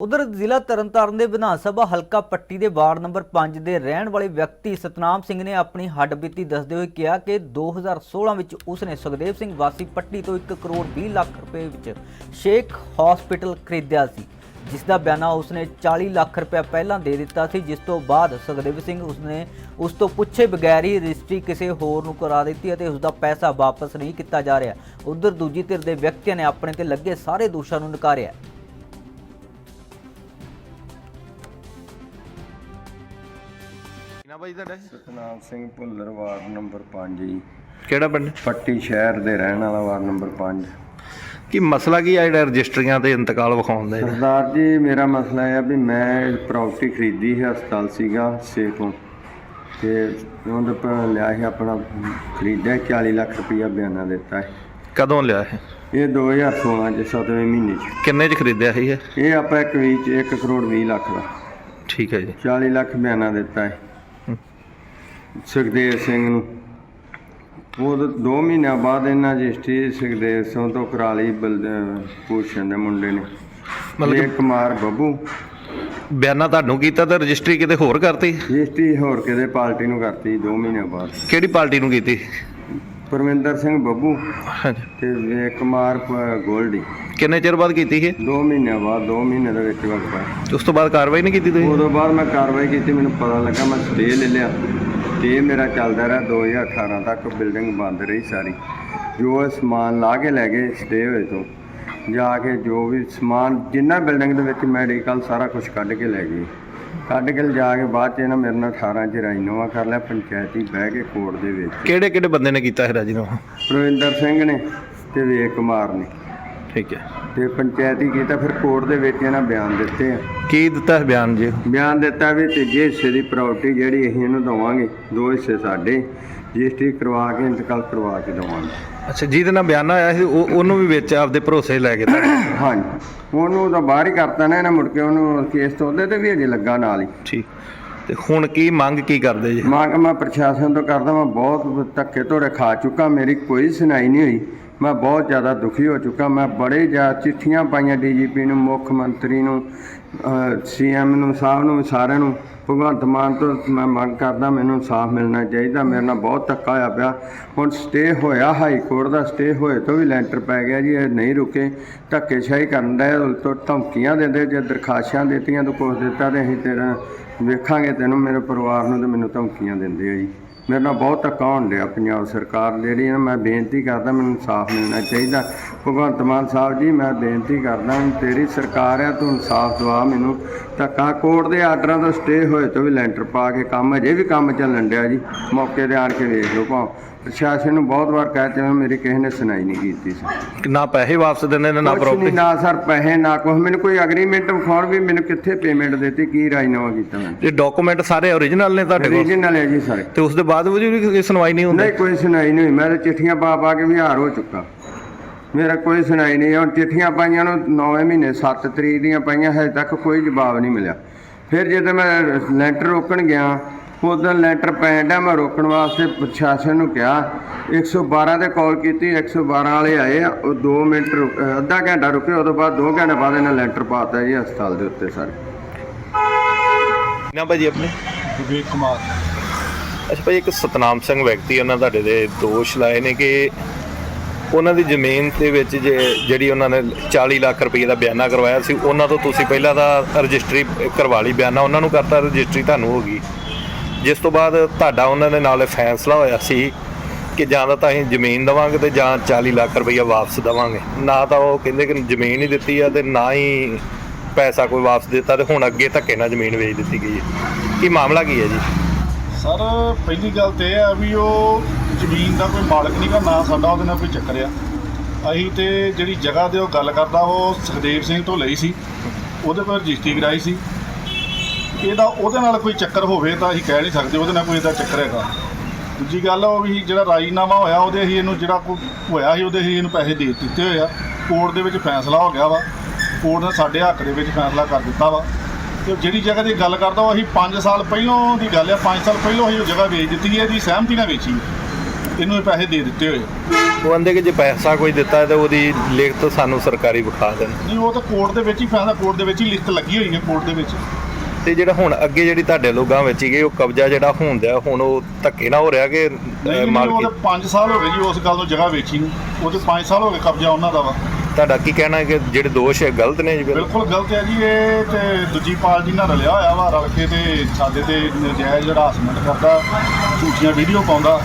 ਉਧਰ ਜ਼ਿਲ੍ਹਾ ਤਰਨਤਾਰਨ ਦੇ ਵਿਧਾਨ ਸਭਾ ਹਲਕਾ ਪੱਟੀ ਦੇ ਵਾਰਡ ਨੰਬਰ 5 ਦੇ ਰਹਿਣ ਵਾਲੇ ਵਿਅਕਤੀ ਸਤਨਾਮ ਸਿੰਘ ਨੇ ਆਪਣੀ ਹੱਡਬੀਤੀ ਦੱਸਦੇ ਹੋਏ ਕਿਹਾ ਕਿ 2016 ਵਿੱਚ ਉਸਨੇ ਸੁਖਦੇਵ ਸਿੰਘ ਵਾਸੀ ਪੱਟੀ ਤੋਂ 1 ਕਰੋੜ 20 ਲੱਖ ਰੁਪਏ ਵਿੱਚ ਸ਼ੇਖ ਹਸਪੀਟਲ ਖਰੀਦਿਆ ਸੀ ਜਿਸ ਦਾ ਬਿਆਨਾ ਉਸਨੇ 40 ਲੱਖ ਰੁਪਏ ਪਹਿਲਾਂ ਦੇ ਦਿੱਤਾ ਸੀ, ਜਿਸ ਤੋਂ ਬਾਅਦ ਸੁਖਦੇਵ ਸਿੰਘ ਉਸਨੇ ਉਸ ਤੋਂ ਪੁੱਛੇ ਬਗੈਰ ਹੀ ਰਜਿਸਟਰੀ ਕਿਸੇ ਹੋਰ ਨੂੰ ਕਰਾ ਦਿੱਤੀ ਅਤੇ ਉਸ ਦਾ ਪੈਸਾ ਵਾਪਸ ਨਹੀਂ ਕੀਤਾ ਜਾ ਰਿਹਾ। ਉਧਰ ਦੂਜੀ ਧਿਰ ਦੇ ਵਿਅਕਤੀਆਂ ਨੇ ਆਪਣੇ ਤੇ ਲੱਗੇ ਸਾਰੇ ਦੋਸ਼ਾਂ ਨੂੰ ਨਕਾਰਿਆ। ਨਾ ਬਾਈ ਤੁਹਾਡਾ ਸਤਨਾਮ ਸਿੰਘ ਭੁੱਲਰ ਵਾਰਡ ਨੰਬਰ 5 ਜੀ। ਕਿਹੜਾ ਪਿੰਡ? ਪੱਟੀ ਸ਼ਹਿਰ ਦੇ ਰਹਿਣ ਵਾਲਾ ਵਾਰਡ ਨੰਬਰ 5 ਕੀ ਮਸਲਾ ਕੀ ਆ ਜਿਹੜਾ ਰਜਿਸਟਰੀਆਂ ਤੇ ਇੰਤਕਾਲ ਵਿਖਾਉਣ ਦਾ? ਸਰਦਾਰ ਜੀ ਮੇਰਾ ਮਸਲਾ ਇਹ ਆ ਵੀ ਮੈਂ ਪ੍ਰਾਪਰਟੀ ਖਰੀਦੀ ਹੈ ਹਸਪਤਾਲ ਸੀਗਾ ਸੇ ਤੋਂ। ਤੇ ਉਹਦੇ ਪਰ ਲਿਆ ਸੀ ਆਪਣਾ ਖਰੀਦਿਆ 40 ਲੱਖ ਰੁਪਇਆ ਬਿਆਨਾ ਦਿੱਤਾ ਹੈ ਕਦੋਂ ਲਿਆ ਇਹ? ਇਹ 2016 ਚ 7ਵੇਂ ਮਹੀਨੇ ਚ। ਕਿੰਨੇ ਚ ਖਰੀਦਿਆ ਸੀ ਇਹ? ਇਹ ਆਪਾਂ ਇੱਕ ਵੀਚ 1 ਕਰੋੜ 20 ਲੱਖ ਦਾ। ਠੀਕ ਹੈ ਜੀ। 40 ਲੱਖ ਬਿਆਨਾ ਦਿੱਤਾ ਹੈ ਸੁਖਦੇਵ ਸਿੰਘ ਨੂੰ। ਉਹ 2 ਮਹੀਨਿਆਂ ਬਾਅਦ ਇਹਨਾਂ ਰਜਿਸਟਰੀ ਸੁਖਦੇਵ ਸਿੰਘ ਤੋਂ ਕਰਾ ਲਈ ਭੂਸ਼ਣ ਦੇ ਮੁੰਡੇ ਨੇ। ਮਤਲਬ ਕੁਮਾਰ ਬੱਬੂ। ਬਿਆਨਾ ਤੁਹਾਨੂੰ ਕੀਤਾ ਤੇ ਰਜਿਸਟਰੀ ਕਿਤੇ ਹੋਰ ਕਰਤੀ? ਰਜਿਸਟਰੀ ਹੋਰ ਕਿਤੇ ਪਾਰਟੀ ਨੂੰ ਕਰਤੀ 2 ਮਹੀਨਿਆਂ ਬਾਅਦ। ਕਿਹੜੀ ਪਾਰਟੀ ਨੂੰ ਕੀਤੀ? ਪਰਮਿੰਦਰ ਸਿੰਘ ਬੱਬੂ ਹਾਂਜੀ। ਤੇ ਵਿਵੇਕ ਕੁਮਾਰ ਪ- ਗੋਲਡੀ। ਕਿੰਨੇ ਚਿਰ ਬਾਅਦ ਕੀਤੀ ਇਹ? 2 ਮਹੀਨਿਆਂ ਬਾਅਦ 2 ਮਹੀਨੇ ਦੇ ਵਿੱਚ ਵਕਤ ਉਸ ਤੋਂ ਬਾਅਦ ਕਾਰਵਾਈ ਨਹੀਂ ਕੀਤੀ ਤੁਸੀਂ? ਉਦੋਂ ਬਾਅਦ ਮੈਂ ਕਾਰਵਾਈ ਕੀਤੀ ਮੈਨੂੰ ਪਤਾ ਲੱਗਾ ਮੈਂ ਸਟੇ ਲੈ ਲਿਆ। ਸਟੇ ਮੇਰਾ ਚੱਲਦਾ ਰਿਹਾ 2018 ਤੱਕ ਬਿਲਡਿੰਗ ਬੰਦ ਰਹੀ ਸਾਰੀ ਜੋ ਇਹ ਸਮਾਨ ਲਾ ਕੇ ਲੈ ਗਏ ਸਟੇ ਹੋਏ ਤੋਂ ਜਾ ਕੇ ਜੋ ਵੀ ਸਮਾਨ ਜਿੰਨਾ ਬਿਲਡਿੰਗ ਦੇ ਵਿੱਚ ਮੈਡੀਕਲ ਸਾਰਾ ਕੁਝ ਕੱਢ ਕੇ ਲੈ ਗਏ। ਕੱਢ ਕੇ ਜਾ ਕੇ ਬਾਅਦ ਚ ਇਹਨਾਂ ਮੇਰੇ ਨਾਲ 18 ਚ ਰਾਜੀਨਾਮਾ ਕਰ ਲਿਆ ਪੰਚਾਇਤੀ ਬਹਿ ਕੇ ਕੋਰਟ ਦੇ ਵਿੱਚ। ਕਿਹੜੇ ਕਿਹੜੇ ਬੰਦੇ ਨੇ ਕੀਤਾ ਇਹ ਰਾਜੀਨਾਮਾ? ਪ੍ਰਵਿੰਦਰ ਸਿੰਘ ਨੇ ਤੇ ਵਿਵੇਕ ਕੁਮਾਰ ਨੇ। ਠੀਕ ਹੈ। ਤੇ ਪੰਚਾਇਤੀ ਕੀਤਾ ਫਿਰ ਕੋਰਟ ਦੇ ਵਿੱਚ ਇਹਨਾਂ ਬਿਆਨ ਦਿੱਤੇ ਆ। ਕੀ ਦਿੱਤਾ ਬਿਆਨ ਜੀ? ਬਿਆਨ ਦਿੱਤਾ ਵੀ ਤੀਜੇ ਹਿੱਸੇ ਦੀ ਪ੍ਰਾਪਰਟੀ ਜਿਹੜੀ ਅਸੀਂ ਇਹਨੂੰ ਦਵਾਂਗੇ ਦੋ ਹਿੱਸੇ ਸਾਡੇ ਰਜਿਸਟਰੀ ਕਰਵਾ ਕੇ ਇੰਤਕਾਲ ਕਰਵਾ ਕੇ ਦਵਾਂਗੇ। ਅੱਛਾ ਜਿਹਦੇ ਨਾਲ ਬਿਆਨਾ ਆਇਆ ਸੀ ਉਹ ਉਹਨੂੰ ਵੀ ਵਿੱਚ ਆਪਦੇ ਭਰੋਸੇ ਲੈ ਕੇ ਤਾਂ ਹਾਂਜੀ। ਉਹਨੂੰ ਤਾਂ ਬਾਹਰ ਹੀ ਕਰਤਾ ਨਾ ਇਹਨਾਂ ਮੁੜ ਕੇ ਉਹਨੂੰ ਕੇਸ ਤੋਂ ਉਹਦੇ ਤੇ ਵੀ ਅਜੇ ਲੱਗਾ ਨਾਲ ਹੀ। ਠੀਕ। ਤੇ ਹੁਣ ਕੀ ਮੰਗ ਕੀ ਕਰਦੇ ਜੀ? ਮੰਗ ਮੈਂ ਪ੍ਰਸ਼ਾਸਨ ਤੋਂ ਕਰਦਾ ਮੈਂ ਬਹੁਤ ਧੱਕੇ ਧੋੜੇ ਖਾ ਚੁੱਕਾ ਮੇਰੀ ਕੋਈ ਸੁਣਾਈ ਨਹੀਂ ਹੋਈ। ਮੈਂ ਬਹੁਤ ਜ਼ਿਆਦਾ ਦੁਖੀ ਹੋ ਚੁੱਕਾ। ਮੈਂ ਬੜੇ ਜ਼ਿਆਦਾ ਚਿੱਠੀਆਂ ਪਾਈਆਂ ਡੀਜੀਪੀ ਨੂੰ, ਮੁੱਖ ਮੰਤਰੀ ਨੂੰ ਸੀਐਮ ਨੂੰ, ਸਾਹਿਬ ਨੂੰ, ਸਾਰਿਆਂ ਨੂੰ। ਭਗਵੰਤ ਮਾਨ ਤੋਂ ਮੈਂ ਮੰਗ ਕਰਦਾ, ਮੈਨੂੰ ਇਨਸਾਫ ਮਿਲਣਾ ਚਾਹੀਦਾ। ਮੇਰੇ ਨਾਲ ਬਹੁਤ ਧੱਕਾ ਹੋਇਆ ਪਿਆ। ਹੁਣ ਸਟੇ ਹੋਇਆ ਹਾਈ ਕੋਰਟ ਦਾ ਸਟੇ ਹੋਏ ਤੋਂ ਵੀ ਲੈਂਟਰ ਪੈ ਗਿਆ ਜੀ, ਇਹ ਨਹੀਂ ਰੁਕੇ। ਧੱਕੇਸ਼ਾਹੀ ਕਰਨ ਦਾ ਤੋਂ ਧਮਕੀਆਂ ਦਿੰਦੇ ਜੇ ਦਰਖਾਸ਼ਾਂ ਦਿੱਤੀਆਂ, ਤਾਂ ਕੁਛ ਦਿੱਤਾ ਤੇ ਅਸੀਂ ਤੇਰਾ ਵੇਖਾਂਗੇ ਤੈਨੂੰ, ਮੇਰੇ ਪਰਿਵਾਰ ਨੂੰ ਤੇ ਮੈਨੂੰ ਧਮਕੀਆਂ ਦਿੰਦੇ ਆ ਜੀ। ਮੇਰੇ ਨਾਲ ਬਹੁਤ ਧੱਕਾ ਹੋਣ ਡਿਆ ਪੰਜਾਬ ਸਰਕਾਰ ਜਿਹੜੀ ਹੈ ਨਾ, ਮੈਂ ਬੇਨਤੀ ਕਰਦਾ ਮੈਨੂੰ ਇਨਸਾਫ ਮਿਲਣਾ ਚਾਹੀਦਾ। ਭਗਵੰਤ ਮਾਨ ਸਾਹਿਬ ਜੀ ਮੈਂ ਬੇਨਤੀ ਕਰਦਾ ਤੇਰੀ ਸਰਕਾਰ ਆ ਤੂੰ ਇਨਸਾਫ ਦਵਾ ਮੈਨੂੰ ਧੱਕਾ। ਕੋਰਟ ਦੇ ਆਰਡਰਾਂ ਤੋਂ ਸਟੇ ਹੋਏ ਤੋਂ ਵੀ ਲੈਂਟਰ ਪਾ ਕੇ ਕੰਮ ਅਜੇ ਵੀ ਕੰਮ ਚੱਲਣ ਡਿਆ ਜੀ। ਮੌਕੇ ਤੇ ਆਣ ਕੇ ਵੇਖ ਲਓ ਭਾਵੇਂ। ਪ੍ਰਸ਼ਾਸਨ ਨੂੰ ਬਹੁਤ ਵਾਰ ਕਹਿ ਚੁੱਕਾ ਮੇਰੀ ਕਿਸੇ ਨੇ ਸੁਣਾਈ ਨਹੀਂ ਕੀਤੀ ਸੀ। ਨਾ ਪੈਸੇ ਵਾਪਸ ਦਿੰਦੇ ਨੇ ਨਾ ਕੁਛ ਨਹੀਂ ਪ੍ਰਾਪਰਟੀ ਨਾ ਸਰ ਪੈਸੇ ਨਾ ਕੁਛ। ਮੈਨੂੰ ਕੋਈ ਐਗਰੀਮੈਂਟ ਵਿਖਾਉਣ ਵੀ ਮੈਨੂੰ ਕਿੱਥੇ ਪੇਮੈਂਟ ਦਿੱਤੀ ਕੀ ਰਾਜਨਾਮਾ ਕੀਤਾ ਮੈਂ। ਇਹ ਡਾਕੂਮੈਂਟ ਸਾਰੇ ਓਰੀਜਨਲ ਨੇ ਤੁਹਾਡੇ ਕੋਲ? ਰੀਜਨਲ ਹੈ ਜੀ ਸਾਰੇ। ਤੇ ਉਸ ਦੇ ਬਾਅਦ ਵੀ ਕੋਈ ਸੁਣਵਾਈ ਨਹੀਂ ਹੁੰਦੀ? ਨਹੀਂ ਕੋਈ ਸੁਣਾਈ ਨਹੀਂ ਹੋਈ। ਮੈਂ ਤਾਂ ਚਿੱਠੀਆਂ ਪਾ ਪਾ ਕੇ ਵੀ ਹਾਰ ਹੋ ਚੁੱਕਾ। ਮੇਰਾ ਕੋਈ ਸੁਣਾਈ ਨਹੀਂ ਹੁਣ ਚਿੱਠੀਆਂ ਪਾਈਆਂ ਨੂੰ 9ਵੇਂ ਮਹੀਨੇ 7 ਤਰੀਕ ਦੀਆਂ ਪਾਈਆਂ ਹਜੇ ਤੱਕ ਕੋਈ ਜਵਾਬ ਨਹੀਂ ਮਿਲਿਆ। ਫਿਰ ਜਦੋਂ ਮੈਂ ਲੈਂਟਰ ਰੋਕਣ ਗਿਆ ਉਦੋਂ ਲੈਂਟਰ ਡਿਆ ਮੈਂ ਰੋਕਣ ਵਾਸਤੇ ਪ੍ਰਸ਼ਾਸਨ ਨੂੰ ਕਿਹਾ। 112 ਤੇ ਕਾਲ ਕੀਤੀ 112 ਵਾਲੇ ਆਏ ਆ ਉਹ 2 ਮਿੰਟ ਅੱਧਾ ਘੰਟਾ ਰੁਕੇ ਉਦੋਂ ਬਾਅਦ 2 ਘੰਟੇ ਬਾਅਦ ਇਹਨਾਂ ਲੈਂਟਰ ਪਾਤਾ ਜੀ ਹਸਪਤਾਲ ਦੇ ਉੱਤੇ ਸਾਰੇ। ਨਾ ਭਾਜੀ ਆਪਣੇ? ਵਿਵੇਕ ਕੁਮਾਰ। ਅੱਛਾ ਭਾਈ ਇੱਕ ਸਤਨਾਮ ਸਿੰਘ ਵਿਅਕਤੀ ਉਹਨਾਂ ਤੁਹਾਡੇ ਦੇ ਦੋਸ਼ ਲਾਏ ਨੇ ਕਿ ਉਹਨਾਂ ਦੀ ਜ਼ਮੀਨ ਦੇ ਵਿੱਚ ਜੇ ਜਿਹੜੀ ਉਹਨਾਂ ਨੇ 40 ਲੱਖ ਰੁਪਏ ਦਾ ਬਿਆਨਾ ਕਰਵਾਇਆ ਸੀ ਉਹਨਾਂ ਤੋਂ ਤੁਸੀਂ ਪਹਿਲਾਂ ਦਾ ਰਜਿਸਟਰੀ ਕਰਵਾ ਲਈ ਬਿਆਨਾ ਉਹਨਾਂ ਨੂੰ ਕਰਤਾ ਰਜਿਸਟਰੀ ਤੁਹਾਨੂੰ ਹੋ ਗਈ। ਜਿਸ ਤੋਂ ਬਾਅਦ ਤੁਹਾਡਾ ਉਹਨਾਂ ਦੇ ਨਾਲ ਇਹ ਫੈਸਲਾ ਹੋਇਆ ਸੀ ਕਿ ਜਾਂ ਤਾਂ ਅਸੀਂ ਜ਼ਮੀਨ ਦਵਾਂਗੇ ਤੇ ਜਾਂ 40 ਲੱਖ ਰੁਪਈਆ ਵਾਪਸ ਦਵਾਂਗੇ। ਨਾ ਤਾਂ ਉਹ ਕਹਿੰਦੇ ਕਿ ਜ਼ਮੀਨ ਹੀ ਦਿੱਤੀ ਆ ਤੇ ਨਾ ਹੀ ਪੈਸਾ ਕੋਈ ਵਾਪਸ ਦਿੱਤਾ ਤੇ ਹੁਣ ਅੱਗੇ ਧੱਕੇ ਨਾਲ ਜ਼ਮੀਨ ਵੇਚ ਦਿੱਤੀ ਗਈ ਹੈ। ਕੀ ਮਾਮਲਾ ਕੀ ਹੈ ਜੀ? ਸਰ, ਪਹਿਲੀ ਗੱਲ ਤੇ ਇਹ ਆ ਵੀ ਉਹ ਜ਼ਮੀਨ ਦਾ ਕੋਈ ਮਾਲਕ ਨਹੀਂ ਗਾ, ਨਾ ਸਾਡਾ ਉਹਦੇ ਨਾਲ ਕੋਈ ਚੱਕਰ ਆ। ਅਸੀਂ ਤੇ ਜਿਹੜੀ ਜਗ੍ਹਾ ਦੇ ਉਹ ਗੱਲ ਕਰਦਾ, ਉਹ ਸੁਖਦੇਵ ਸਿੰਘ ਤੋਂ ਲਈ ਸੀ। ਉਹਦੇ ਕੋਲ ਰਜਿਸਟਰੀ ਕਰਾਈ ਸੀ। ਇਹਦਾ ਉਹਦੇ ਨਾਲ ਕੋਈ ਚੱਕਰ ਹੋਵੇ ਤਾਂ ਅਸੀਂ ਕਹਿ ਨਹੀਂ ਸਕਦੇ ਉਹਦੇ ਨਾਲ ਕੋਈ ਇਹਦਾ ਚੱਕਰ ਹੈਗਾ। ਦੂਜੀ ਗੱਲ ਉਹ ਵੀ ਜਿਹੜਾ ਰਾਜੀਨਾਮਾ ਹੋਇਆ ਉਹਦੇ ਅਸੀਂ ਇਹਨੂੰ ਜਿਹੜਾ ਕੋਈ ਹੋਇਆ ਸੀ ਉਹਦੇ ਅਸੀਂ ਇਹਨੂੰ ਪੈਸੇ ਦੇ ਦਿੱਤੇ ਹੋਏ ਆ। ਕੋਰਟ ਦੇ ਵਿੱਚ ਫੈਸਲਾ ਹੋ ਗਿਆ ਵਾ। ਕੋਰਟ ਨੇ ਸਾਡੇ ਹੱਕ ਦੇ ਵਿੱਚ ਫੈਸਲਾ ਕਰ ਦਿੱਤਾ ਵਾ। ਤੇ ਜਿਹੜੀ ਜਗ੍ਹਾ ਦੀ ਗੱਲ ਕਰਦਾ ਉਹ ਅਸੀਂ 5 ਸਾਲ ਪਹਿਲਾਂ ਦੀ ਗੱਲ ਆ 5 ਸਾਲ ਪਹਿਲਾਂ ਅਸੀਂ ਉਹ ਜਗ੍ਹਾ ਵੇਚ ਦਿੱਤੀ ਹੈ ਇਹਦੀ ਸਹਿਮਤੀ ਨਾਲ ਵੇਚੀ ਇਹਨੂੰ ਇਹ ਪੈਸੇ ਦੇ ਦਿੱਤੇ ਹੋਏ ਉਹ ਕਹਿੰਦੇ ਕਿ ਜੇ ਪੈਸਾ ਕੋਈ ਦਿੱਤਾ ਤਾਂ ਉਹਦੀ ਲਿਖਤ ਸਾਨੂੰ ਸਰਕਾਰੀ ਵਿਖਾ ਦੇਣ। ਨਹੀਂ ਉਹ ਤਾਂ ਕੋਰਟ ਦੇ ਵਿੱਚ ਹੀ ਫੈਸਲਾ ਕੋਰਟ ਦੇ ਵਿੱਚ ਹੀ ਲਿਖਤ ਲੱਗੀ ਹੋਈ ਹੈ ਕੋਰਟ ਦੇ ਵਿੱਚ। ਤੇ ਜਿਹੜਾ ਹੁਣ ਅੱਗੇ ਜਿਹੜੀ ਤੁਹਾਡੇ ਲੋਕਾਂ ਵਿੱਚ ਹੀ ਗਈ ਉਹ ਕਬਜ਼ਾ ਜਿਹੜਾ ਹੁੰਦਾ ਹੁਣ ਉਹ ਧੱਕੇ ਨਾਲ ਹੋ ਰਿਹਾ ਕਿ ਮਾਲਕੀ ਉਹ 5 ਸਾਲ ਹੋ ਗਏ ਜੀ ਉਸ ਗੱਲ ਨੂੰ ਜਗ੍ਹਾ ਵੇਚੀ ਨੂੰ। ਉਹ ਤੇ 5 ਸਾਲ ਹੋ ਗਏ ਕਬਜ਼ਾ ਉਹਨਾਂ ਦਾ ਵਾ। ਤੁਹਾਡਾ ਕੀ ਕਹਿਣਾ ਹੈ ਕਿ ਜਿਹੜੇ ਦੋਸ਼ ਹੈ ਗਲਤ ਨੇ ਜੀ ਬਿਲਕੁਲ ਬਿਲਕੁਲ ਗਲਤ ਹੈ ਜੀ ਇਹ ਤੇ ਦੂਜੀ ਪਾਰਟੀ ਨਾਲ ਰਲਿਆ ਹੋਇਆ ਵਾ ਰਲ ਕੇ ਤੇ ਸਾਡੇ ਤੇ ਨਜਾਇਜ਼ ਹਰਾਸਮੈਂਟ ਕਰਦਾ ਝੂਠੀਆਂ ਵੀਡੀਓ ਪਾਉਂਦਾ।